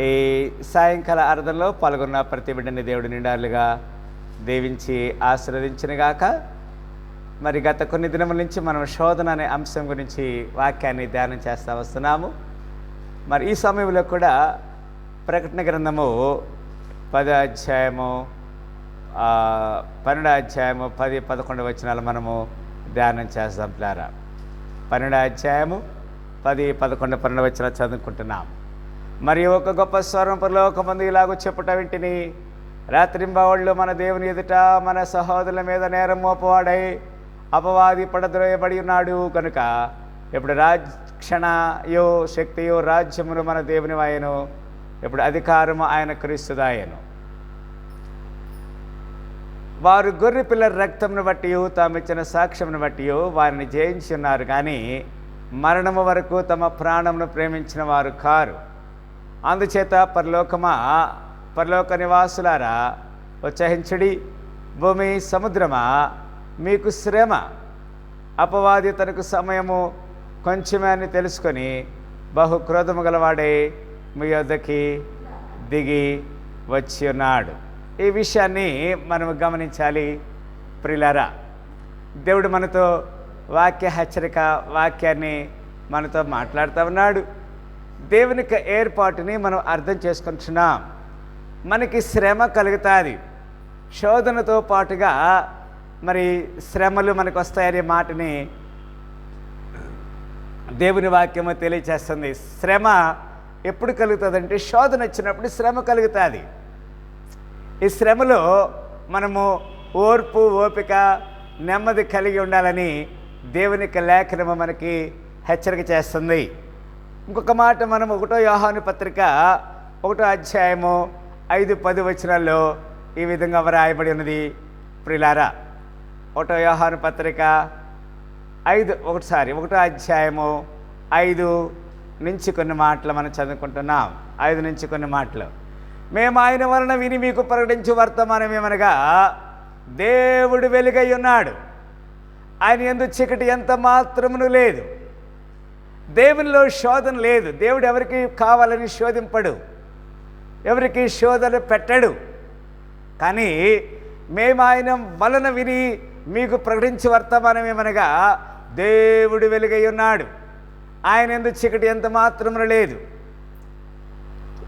ఈ సాయంకాల ఆరాధనలో పాల్గొన్న ప్రతి బిడ్డని దేవుడు నిండాలుగా దీవించి ఆశీర్వదించినగాక మరి గత కొన్ని దినముల నుంచి మనం శోధన అనే అంశం గురించి వాక్యాన్ని ధ్యానం చేస్తూ వస్తున్నాము. మరి ఈ సమయంలో కూడా ప్రకటన గ్రంథము పద అధ్యాయము ఆ, పన్నెండో అధ్యాయము పది పదకొండు వచనాలు మనము ధ్యానం చేస్తాం ప్లారా పన్నెండో అధ్యాయము పది పదకొండు పన్నెండు వచనాలు చదువుకుంటున్నాం మరి ఒక గొప్ప స్వరం పరలోక మంది ఇలాగ చెప్పుట వింటిని. రాత్రింబవళ్ళు మన దేవుని ఎదుట మన సహోదరుల మీద నేరం మోపవాడై అపవాది పడద్రోయబడి ఉన్నాడు. కనుక ఇప్పుడు రాక్షణయో శక్తియో రాజ్యమును మన దేవుని ఆయను ఇప్పుడు అధికారము ఆయన క్రీస్తుదాయను వారు గొర్రె పిల్లల రక్తంను బట్టి తాము ఇచ్చిన సాక్ష్యమును బట్టి వారిని జయించి ఉన్నారు. కానీ మరణము వరకు తమ ప్రాణమును ప్రేమించిన వారు కారు. అందుచేత పరలోకమా పరలోక నివాసులారా ఉత్సహించుడి. భూమి సముద్రమా మీకు శ్రమ అపవాది తనకు సమయము కొంచెమే అని తెలుసుకొని బహు క్రోధము గలవాడే మీ యొద్దకి దిగి వచ్చి ఉన్నాడు ఈ విషయాన్ని మనం గమనించాలి. ప్రిలారా దేవుడు మనతో వాక్య హెచ్చరిక వాక్యాన్ని మనతో మాట్లాడుతూ ఉన్నాడు. దేవుని యొక్క ఏర్పాటుని మనం అర్థం చేసుకుంటున్నాం. మనకి శ్రమ కలుగుతుంది. శోధనతో పాటుగా మరి శ్రమలు మనకు వస్తాయనే మాటని దేవుని వాక్యము తెలియచేస్తుంది. శ్రమ ఎప్పుడు కలుగుతుందంటే శోధన వచ్చినప్పుడు శ్రమ కలుగుతుంది. ఈ శ్రమలో మనము ఓర్పు ఓపిక నెమ్మది కలిగి ఉండాలని దేవుని యొక్క లేఖనము మనకి హెచ్చరిక చేస్తుంది. ఇంకొక మాట మనం ఒకటో యోహాను పత్రిక ఒకటో అధ్యాయము ఐదు పది వచనాల్లో ఈ విధంగా వ్రాయబడి ఉన్నది. ప్రిలారా ఒకటో యోహాను పత్రిక ఐదు ఒకటిసారి ఒకటో అధ్యాయము ఐదు నుంచి కొన్ని మాటలు మనం చదువుకుంటున్నాం. ఐదు నుంచి కొన్ని మాటలు. మేము ఆయన వలన విని మీకు ప్రకటించు వర్తమానం ఏమనగా దేవుడు వెలుగై ఉన్నాడు. ఆయన ఎందు చీకటి ఎంత మాత్రమును లేదు. దేవునిలో శోధన లేదు. దేవుడు ఎవరికి కావాలని శోధింపడు. ఎవరికి శోధన పెట్టడు. కానీ మేము ఆయన వలన విని మీకు ప్రకటించి వర్తమానం ఏమనగా దేవుడు వెలుగై ఉన్నాడు. ఆయన ఎందు చీకటి ఎంత మాత్రం లేదు.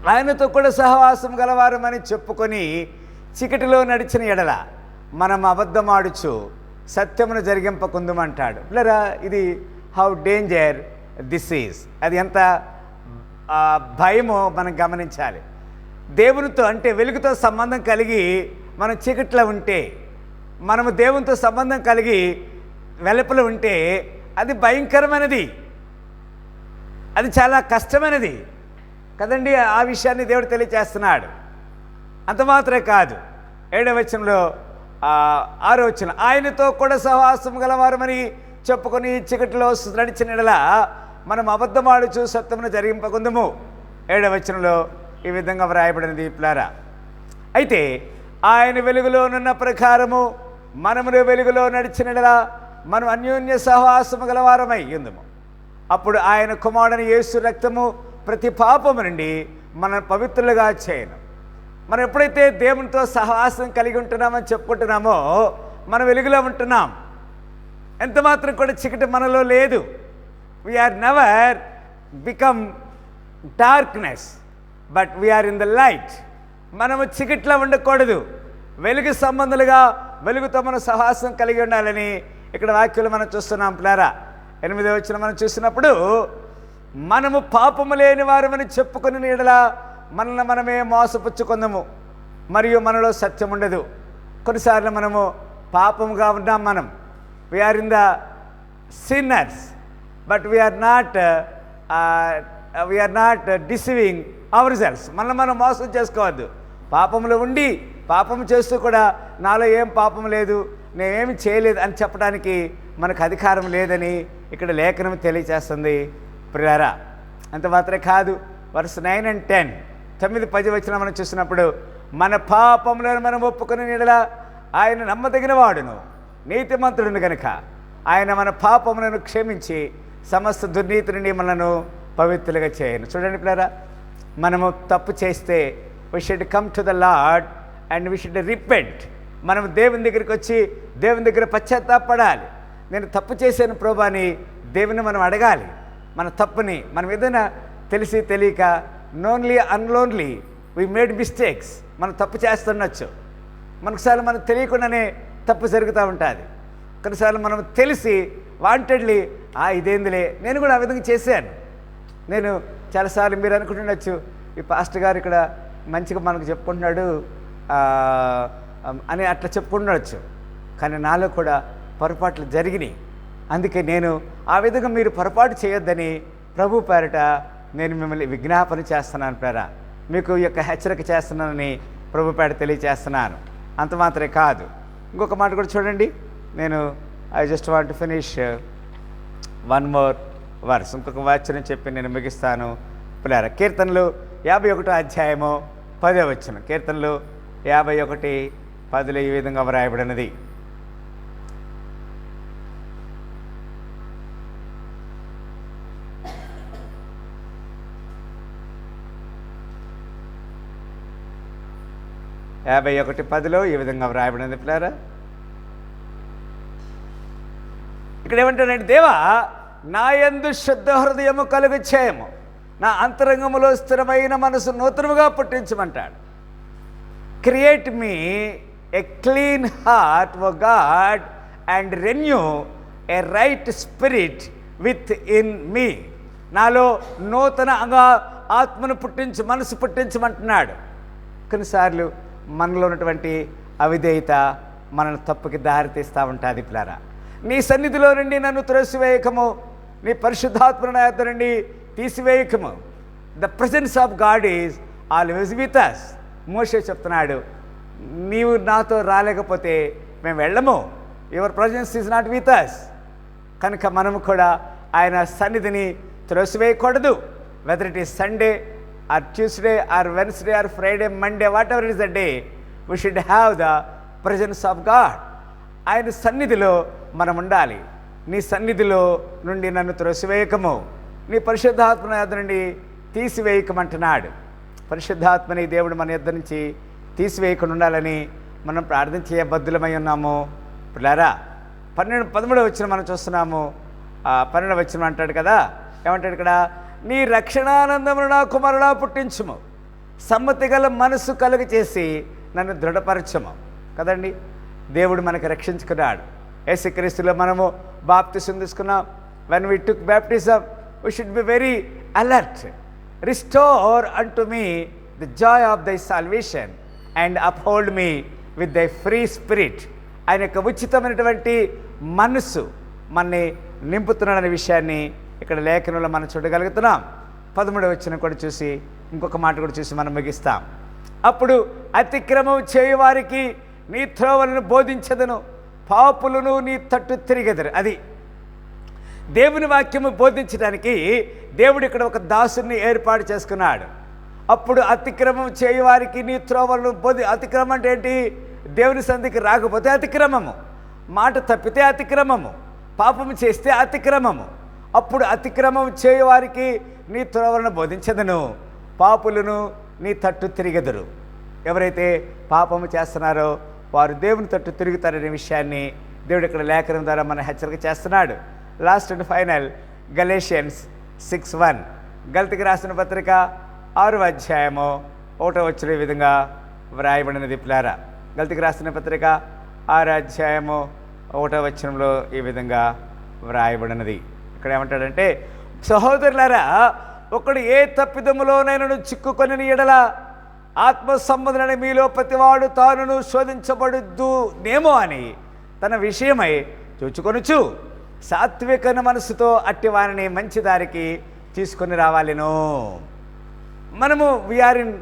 ఆయనతో కూడా సహవాసం గలవారమని చెప్పుకొని చీకటిలో నడిచిన ఎడల మనం అబద్ధమాడుచు సత్యమును జరిగింపకుందమంటాడు. లేరా ఇది హౌ డేంజర్ దిస్ అది ఎంత భయమో మనం గమనించాలి. దేవునితో అంటే వెలుగుతో సంబంధం కలిగి మనం చీకట్లో ఉంటే మనము దేవునితో సంబంధం కలిగి వెలుపల ఉంటే అది భయంకరమైనది. అది చాలా కష్టమైనది. కదండి ఆ విషయాన్ని దేవుడు తెలియచేస్తున్నాడు. అంత మాత్రమే కాదు. ఏడవ వచనంలో ఆరో ఆయనతో కూడా సహవాసం గలవారమని చెప్పుకొని చీకటిలో నడిచిన ఎడల మనం అబద్ధమాడుచు సత్వమును జరిగింపకుందము. ఏడవచనంలో ఈ విధంగా వ్రాయబడినది ప్లారా అయితే ఆయన వెలుగులోనున్న ప్రకారము మనమును వెలుగులో నడిచిన మనం అన్యోన్య సహవాసము గలవారమై ఉందము. అప్పుడు ఆయన కుమారుని యేసు రక్తము ప్రతి పాపము నుండి మన పవిత్రులుగా చేయను. మనం ఎప్పుడైతే దేవునితో సహవాసం కలిగి ఉంటున్నామని చెప్పుకుంటున్నామో మనం వెలుగులో ఉంటున్నాం. ఎంత మాత్రం కూడా చీకటి మనలో లేదు. We are never become darkness but we are in the light మనము చికిట్లో ఉండకూడదు. వెలుగు సంబంధులుగా వెలుగుతో మన సహాసం కలిగి ఉండాలని ఇక్కడ వాక్యాలు మనం చూస్తున్నాం ప్లారా ఎనిమిదో వచ్చిన మనం చూసినప్పుడు మనము పాపము లేని వారమని చెప్పుకుని నీడలా మనల్ని మనమే మోసపుచ్చుకుందాము. మరియు మనలో సత్యం ఉండదు. కొన్నిసార్లు మనము పాపముగా ఉన్నాం మనం. We are in the sinners but we are not we are not deceiving ourselves. మనం మనం మోసం చేసుకోవద్దు. పాపంలో ఉండి పాపం చేస్తూ కూడా నాలో ఏం పాపం లేదు నేనేమి చేయలేదు అని చెప్పడానికి మనకు అధికారం లేదని ఇక్కడ లేఖనం తెలియచేస్తుంది ప్రియారా అంత మాత్రమే కాదు వర్స్ నైన్ అండ్ టెన్ తొమ్మిది పది వచ్చిన మనం చూసినప్పుడు మన పాపములను మనం ఒప్పుకుని నీడల ఆయన నమ్మదగిన వాడును నీతిమంతుడును గనుక. ఆయన మన పాపములను క్షమించి సమస్త దుర్నీతి నుండి మనను పవిత్రులుగా చేయను. చూడండి పిల్లరా మనము తప్పు చేస్తే we should come to the lord and we should repent మనం దేవుని దగ్గరికి వచ్చి దేవుని దగ్గర పశ్చాత్తాపడాలి. నేను తప్పు చేశాను ప్రభా అని దేవుని మనం అడగాలి. మన తప్పుని మనం ఏదైనా తెలిసి తెలియక knowingly unknowingly we made mistakes మనం తప్పు చేస్తుండొచ్చు. మనకుసార్లు మనకు తెలియకుండానే తప్పు జరుగుతూ ఉంటుంది. కొన్నిసార్లు మనం తెలిసి వాంటెడ్లీ ఆ ఇదేందిలే నేను కూడా ఆ విధంగా చేశాను. నేను చాలాసార్లు మీరు అనుకుంటుండొచ్చు ఈ పాస్టర్ గారు ఇక్కడ మంచిగా మనకు చెప్పుకుంటున్నాడు అని అట్లా చెప్పుకుంటుండొచ్చు. కానీ నాలో కూడా పొరపాట్లు జరిగినాయి. అందుకే నేను ఆ విధంగా మీరు పొరపాటు చేయొద్దని ప్రభు పేరట నేను మిమ్మల్ని విజ్ఞాపన చేస్తున్నాను పేర మీకు ఈ యొక్క హెచ్చరిక చేస్తున్నానని ప్రభు పేట తెలియచేస్తున్నాను. అంత మాత్రమే కాదు. ఇంకొక మాట కూడా చూడండి. నేను I just want finish one more verse ఇంకొక వాచనం చెప్పి నేను ముగిస్తాను. పిల్లల కీర్తనలు యాభై ఒకటో అధ్యాయము పదే వచ్చిన కీర్తనలు యాభై ఒకటి పదిలో ఈ విధంగా వ్రాయబడినది. యాభై ఒకటి పదిలో ఈ విధంగా వ్రాయబడినది. పిల్లారా ఇక్కడ ఏమంటాడంటే దేవా నా యందు శుద్ధ హృదయము కలుగు చేయము నా అంతరంగములో స్థిరమైన మనసు నూతనముగా పుట్టించమంటాడు. Create me a clean heart O God and renew a right spirit within me నాలో నూతనంగా ఆత్మను పుట్టించి మనసు పుట్టించమంటున్నాడు. కొన్నిసార్లు మనలో ఉన్నటువంటి అవిధేయత మనల్ని తప్పుకి దారితీస్తూ ఉంటుంది పిల్లరా. నీ సన్నిధిలో నుండి నన్ను త్రోసివేయకము. నీ పరిశుద్ధాత్మ నుండి తీసివేయకము. The presence of God is always with us మోషే చెప్తున్నాడు నీవు నాతో రాలేకపోతే మేము వెళ్ళము. Your presence is not with us కనుక మనము కూడా ఆయన సన్నిధిని త్రోసివేయకూడదు. Whether it is Sunday or Tuesday or Wednesday or Friday Monday whatever is the day we should have the presence of God ఆయన సన్నిధిలో మనం ఉండాలి. నీ సన్నిధిలో నుండి నన్ను త్రోసివేయకము. నీ పరిశుద్ధాత్మ నుండి తీసివేయకమంటున్నాడు. పరిశుద్ధాత్మని దేవుడు మన ఇద్దరి నుంచి తీసివేయకుండా ఉండాలని మనం ప్రార్థన చేయబద్ధులమై ఉన్నాము. పిల్లారా పన్నెండు పదమూడవ వచ్చిన మనం చూస్తున్నాము. పన్నెండవ వచ్చిన అంటాడు కదా? ఏమంటాడు ఇక్కడ? నీ రక్షణానందమును నా కుమారుడా పుట్టించుము. సమ్మతి గల మనసు కలుగ చేసి నన్ను దృఢపరచము. కదండి? దేవుడు మనకు రక్షించుకున్నాడు. యేసుక్రీస్తులో మనము బాప్తిసం తీసుకున్నాం. When we took baptism we should be very alert restore unto me the joy of thy salvation and uphold me with thy free spirit ఆయన యొక్క ఉచితమైనటువంటి మనస్సు మనని నింపుతున్నాడనే విషయాన్ని ఇక్కడ లేఖనంలో మనం చూడగలుగుతున్నాం. పదమూడవ వచ్చిన కూడా చూసి ఇంకొక మాట కూడా చూసి మనం ముగిస్తాం. అప్పుడు అతిక్రమం చేయువారికి నీ త్రోవలను బోధించదను పాపులను నీ తట్టు తిరిగెదరు. అది దేవుని వాక్యము బోధించడానికి దేవుడు ఇక్కడ ఒక దాసుని ఏర్పాటు చేసుకున్నాడు. అప్పుడు అతిక్రమం చేయవారికి నీ త్రోవలను బోధి అతిక్రమం అంటే ఏంటి? దేవుని సంధికి రాకపోతే అతిక్రమము మాట తప్పితే అతిక్రమము పాపము చేస్తే అతిక్రమము. అప్పుడు అతిక్రమం చేయవారికి నీ త్రోవలను బోధించదను పాపులను నీ తట్టు తిరిగెదరు. ఎవరైతే పాపము చేస్తున్నారో వారు దేవుని తట్టు తిరుగుతారనే విషయాన్ని దేవుడు ఇక్కడ లేఖనం ద్వారా మన హెచ్చరిక చేస్తున్నాడు. Last and final Galatians six one గల్తికి రాసిన పత్రిక ఆరు అధ్యాయము ఒకటో వచ్చిన విధంగా వ్రాయబడినది పిల్లారా. గల్తికి రాసిన పత్రిక ఆరు అధ్యాయము ఒకటో వచనంలో ఈ విధంగా వ్రాయబడినది. ఇక్కడ ఏమంటాడంటే సహోదరులారా ఒకడు ఏ తప్పిదములోనైనా చిక్కుకొని ఎడలా ఆత్మ సంబంధులని మీలో ప్రతివాడు తానును శోధించబడుద్దు నేమో అని తన విషయమై చూచుకొనుచు సాత్వికన మనసుతో అట్టి వారిని మంచి దారికి తీసుకొని రావాలను. మనము we are in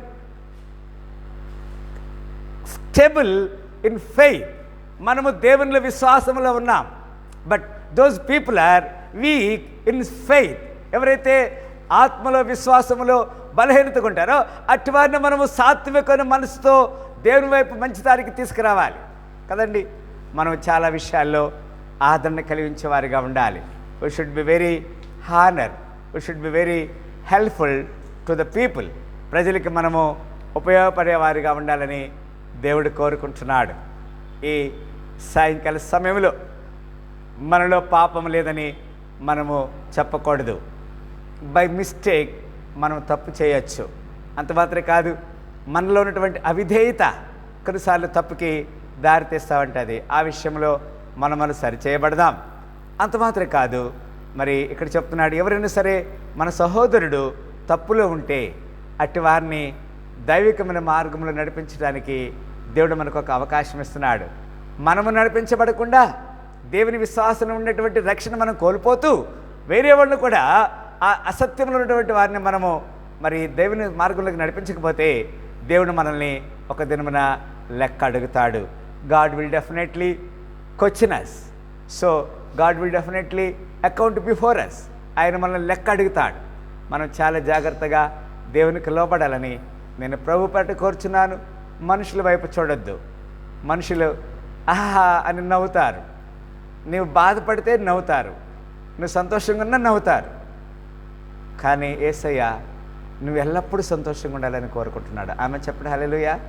stable in faith మనము దేవునిలో విశ్వాసంలో ఉన్నాం. But those people are weak in faith ఎవరైతే ఆత్మలో విశ్వాసములో బలహీనతగా ఉంటారో మనము సాత్వికమైన మనసుతో దేవుని వైపు మంచి దారికి తీసుకురావాలి. కదండి? మనం చాలా విషయాల్లో ఆదరణ కలిగించే వారిగా ఉండాలి. We should be very honour we should be very helpful to the people ప్రజలకి మనము ఉపయోగపడేవారిగా ఉండాలని దేవుడు కోరుకుంటున్నాడు. ఈ సాయంకాల సమయంలో మనలో పాపం లేదని మనము చెప్పకూడదు. బై మిస్టేక్ మనం తప్పు చేయొచ్చు. అంత మాత్రమే కాదు మనలో ఉన్నటువంటి అవిధేయత కొన్నిసార్లు తప్పుకి దారితీస్తూ ఉంటుంది ఆ విషయంలో మనం మనం సరిచేయబడదాం. అంత మాత్రమే కాదు మరి ఇక్కడ చెప్తున్నాడు ఎవరైనా సరే మన సహోదరుడు తప్పులో ఉంటే అట్టి వారిని దైవికమైన మార్గంలో నడిపించడానికి దేవుడు మనకు ఒక అవకాశం ఇస్తున్నాడు. మనము నడిపించబడకుండా దేవుని విశ్వాసం ఉన్నటువంటి రక్షణ మనం కోల్పోతూ వేరే వాళ్ళు కూడా ఆ అసత్యంలో ఉన్నటువంటి వారిని మనము మరి దేవుని మార్గంలోకి నడిపించకపోతే దేవుడు మనల్ని ఒక దినమున లెక్క అడుగుతాడు. God will definitely question us so God will definitely account before us ఆయన మనల్ని లెక్క అడుగుతాడు. మనం చాలా జాగ్రత్తగా దేవునికి లోపడాలని నేను ప్రభు పట్ల కోరుచున్నాను. మనుషుల వైపు చూడొద్దు. మనుషులు ఆహా అని నవ్వుతారు. నీవు బాధపడితే నవ్వుతారు. నువ్వు సంతోషంగా ఉన్నా నవ్వుతారు. కానీ ఏసయ్య నువ్వు ఎల్లప్పుడూ సంతోషంగా ఉండాలని కోరుకుంటున్నాడు. ఆమె చెప్పడం హల్లెలూయా.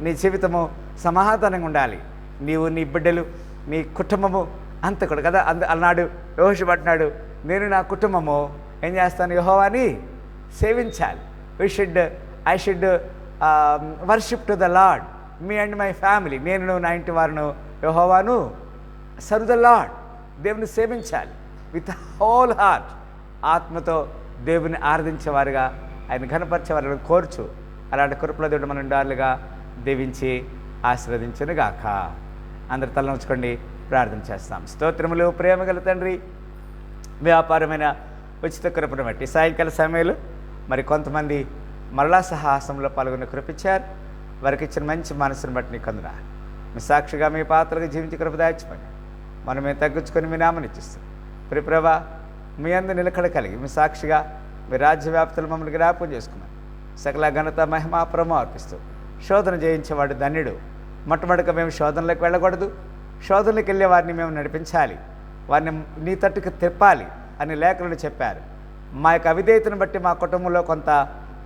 నీ జీవితము సమాధానంగా ఉండాలి. నీవు నీ బిడ్డలు నీ కుటుంబము అంత కూడా కదా? అంద అన్నాడు యోషపట్టినాడు నేను నా కుటుంబము ఏం చేస్తాను యహోవాని? సేవించాలి. We should I should worship to the lord me and my family నేను నా ఇంటి వారును యహోవాను సరు ద లాడ్ దేవుని సేవించాలి. విత్ హోల్ హార్ట్ ఆత్మతో దేవుని ఆరాధించేవారుగా ఆయన ఘనపరిచేవారుగా కోర్చు. అలాంటి కృపల దేవుడు మన ఉండాలిగా దీవించి ఆశీర్వదించునుగాక. అందరి తల ఉంచుకోండి ప్రార్థన చేస్తాం. స్తోత్రములు ప్రేమ గల తండ్రి వ్యాపారమైన ఉచిత కృపను బట్టి సాయంకాల సమయంలో మరి కొంతమంది మరలా సహాసంలో పాల్గొని కృపించారు. వారికి ఇచ్చిన మంచి మనసును బట్టి నీకు అందునా మీ సాక్షిగా మీ పాత్రగా జీవించి కృప దాచిపోండి మనం మేము తగ్గించుకొని మీ నామని ఇచ్చిస్తాం ప్రిప్రభ మీ అందరు నిలకడ కలిగి మీ సాక్షిగా మీ రాజ్యవ్యాప్తులు మమ్మల్ని జ్ఞాపకం చేసుకున్నారు. సకల ఘనత మహిమ ప్రమో అర్పిస్తూ శోధన జయించేవాడు ధన్యుడు. మొట్టమొదటిగా మేము శోధనలకు వెళ్ళకూడదు. శోధనలకు వెళ్ళే వారిని మేము నడిపించాలి. వారిని నీ తట్టుకు తిప్పాలి అని లేఖలను చెప్పారు. మా యొక్క అవిధేయతను బట్టి మా కుటుంబంలో కొంత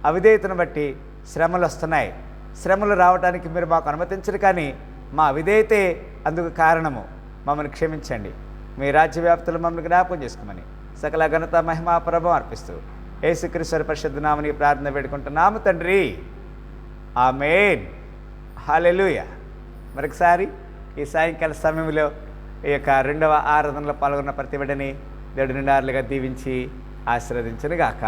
అవిధేయతను బట్టి శ్రమలు వస్తున్నాయి. శ్రమలు రావడానికి మీరు మాకు అనుమతించరు కానీ మా అవిధేయతే అందుకు కారణము. మమ్మల్ని క్షమించండి. మీ రాజ్యవ్యాప్తులు మమ్మల్ని జ్ఞాపకం చేసుకోమని. సకల ఘనత మహిమా ప్రభం అర్పిస్తూ యేసుక్రీశ్వర పరిషత్ నామని ప్రార్థన పెట్టుకుంటున్నాము తండ్రి. ఆ మెయిన్ హాలెలుయ మరొకసారి ఈ సాయంకాల సమయంలో ఈ యొక్క రెండవ ఆరాధనలో పాల్గొన్న ప్రతి బిడ్డని దేవుడి నిండారులుగా దీవించి ఆశీర్వదించను గాక